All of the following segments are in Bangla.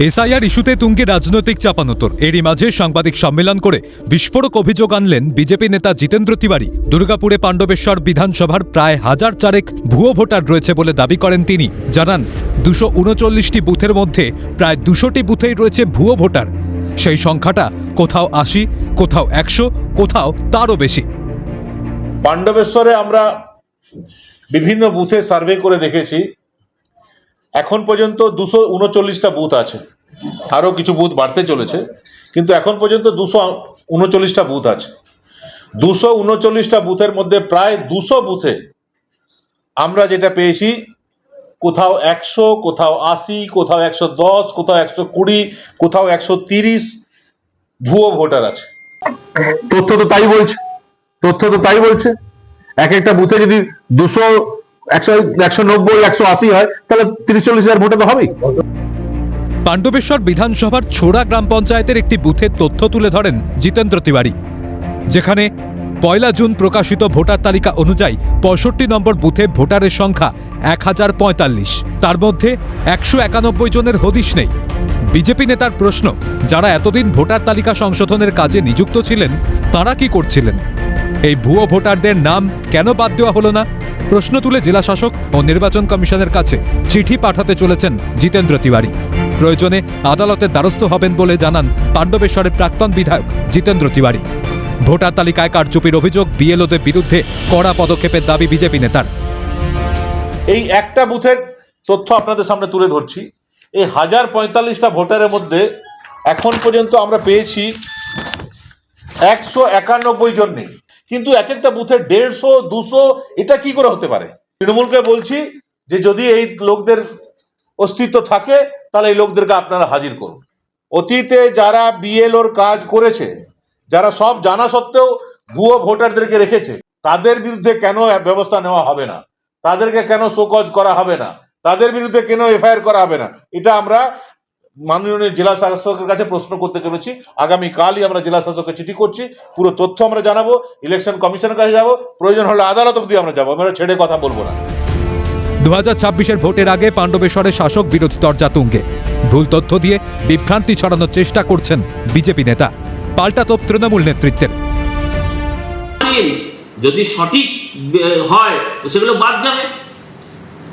এসআইআর ইস্যুতে তুঙ্গে রাজনৈতিক চাপানোতর। এরই মাঝে সাংবাদিক সম্মেলন করে বিস্ফোরক অভিযোগ আনলেন বিজেপি নেতা জিতেন্দ্র তিওয়ারি। দুর্গাপুরে পাণ্ডবেশ্বর বিধানসভার প্রায় হাজার চারেক ভুয়ো ভোটার রয়েছে বলে দাবি করেন তিনি। জানান, দুশো উনচল্লিশটি বুথের মধ্যে প্রায় দুশোটি বুথেই রয়েছে ভুয়ো ভোটার। সেই সংখ্যাটা কোথাও আশি, কোথাও একশো, কোথাও তারও বেশি। পাণ্ডবেশ্বরে আমরা বিভিন্ন বুথে সার্ভে করে দেখেছি। এখন পর্যন্ত দুশো উনচল্লিশটা বুথ আছে। আরও কিছু বুথ বাড়তে চলেছে, কিন্তু এখন পর্যন্ত দুশো উনচল্লিশটা বুথ আছে। দুশো উনচল্লিশটা বুথের মধ্যে প্রায় দুশো বুথে আমরা যেটা পেয়েছি, কোথাও একশো, কোথাও আশি, কোথাও একশো দশ, কোথাও একশো কুড়ি, কোথাও একশো তিরিশ ভুয়ো ভোটার আছে। তথ্য তো তাই বলছে, তথ্য তো তাই বলছে। এক একটা বুথে যদি দুশো পাণ্ডবেশ্বর বিধানসভার ছোড়া গ্রাম পঞ্চায়েতের একটি বুথের তথ্য তুলে ধরেন জিতেন্দ্র তিওয়ারি, যেখানে পয়লা জুন প্রকাশিত ভোটার তালিকা অনুযায়ী পঁয়ষট্টি নম্বর বুথে ভোটারের সংখ্যা এক হাজার পঁয়তাল্লিশ। তার মধ্যে একশো একানব্বই জনের হদিশ নেই। বিজেপি নেতার প্রশ্ন, যারা এতদিন ভোটার তালিকা সংশোধনের কাজে নিযুক্ত ছিলেন, তারা কি করছিলেন? এই ভুয়ো ভোটারদের নাম কেন বাদ দেওয়া হলো না? প্রশ্ন তুলে জেলা শাসক ও নির্বাচন কমিশনের কাছে চিঠি পাঠাতে চলেছেন জিতেন্দ্র তিওয়ারি। প্রয়োজনে আদালতের দ্বারস্থ হবেন বলে জানান পাণ্ডবেশ্বরের প্রাক্তন বিধায়ক জিতেন্দ্র তিওয়ারি। ভোটার তালিকায় কারচুপির অভিযোগ বিএলওদের বিরুদ্ধে কড়া পদক্ষেপের দাবি বিজেপি নেতার। এই একটা বুথের তথ্য আপনাদের সামনে তুলে ধরছি। এই হাজার পঁয়তাল্লিশটা ভোটারের মধ্যে এখন পর্যন্ত আমরা পেয়েছি একশো একানব্বই জন নেই। কিন্তু এক একটা বুথে দেড়শো, দুশো, এটা কি করে হতে পারে? তৃণমূলকে বলছি যে যদি এই লোকদের অস্তিত্ব থাকে, তাহলে এই লোকদেরকে আপনারা হাজির করুন। অতীতে যারা বিএলওর কাজ করেছে, যারা সব জানা সত্ত্বেও ভুয়ো ভোটারদেরকে রেখেছে, তাদের বিরুদ্ধে কেন ব্যবস্থা নেওয়া হবে না? তাদেরকে কেন শোকজ করা হবে না? তাদের বিরুদ্ধে কেন এফআইআর করা হবে না? এটা আমরা মাননীয় জেলা শাসকের কাছে প্রশ্ন করতে চলেছি। আগামী কালই আমরা জেলা শাসককে চিঠি করছি। পুরো তথ্য আমরা জানাব। ইলেকশন কমিশনের কাছে যাব। প্রয়োজন হলে আদালত অবধি আমরা যাব। আমরা ছেড়ে কথা বলব না। দু হাজার ছাব্বিশের ভোটের আগে পাণ্ডবেশ্বরে শাসক বিরোধী তর্জা তুঙ্গে। ভুল তথ্য দিয়ে বিভ্রান্তি ছড়ানোর চেষ্টা করছেন বিজেপি নেতা। পাল্টা তোপ তৃণমূল নেতৃত্বের। যদি সঠিক হয় তো সেগুলো বাদ যাবে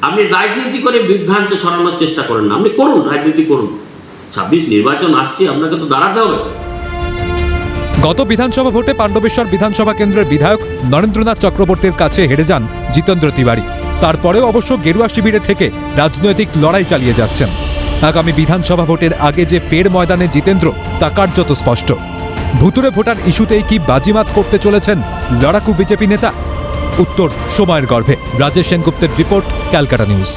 আপনি রাজনীতি করে বিভ্রান্ত ছড়ানোর চেষ্টা করেন না। আপনি করুন রাজনীতি করুন। ছাব্বিশ নির্বাচন আসছে, আপনাকে তো দাঁড়াতে হবে। গত বিধানসভা ভোটে পাণ্ডবেশ্বর বিধানসভা কেন্দ্রের বিধায়ক নরেন্দ্রনাথ চক্রবর্তীর কাছে হেরে যান জিতেন্দ্র তিওয়ারি। তারপরেও অবশ্য গেরুয়া শিবিরে থেকে রাজনৈতিক লড়াই চালিয়ে যাচ্ছেন। আগামী বিধানসভা ভোটের আগে যে ফের ময়দানে জিতেন্দ্র, তা কার্যত স্পষ্ট। ভুতুরে ভোটার ইস্যুতেই কি বাজিমাত করতে চলেছেন লড়াকু বিজেপি নেতা? উত্তর, সময়ের গর্ভে। রাজেশ সেনগুপ্তের রিপোর্ট, ক্যালকাটা নিউজ।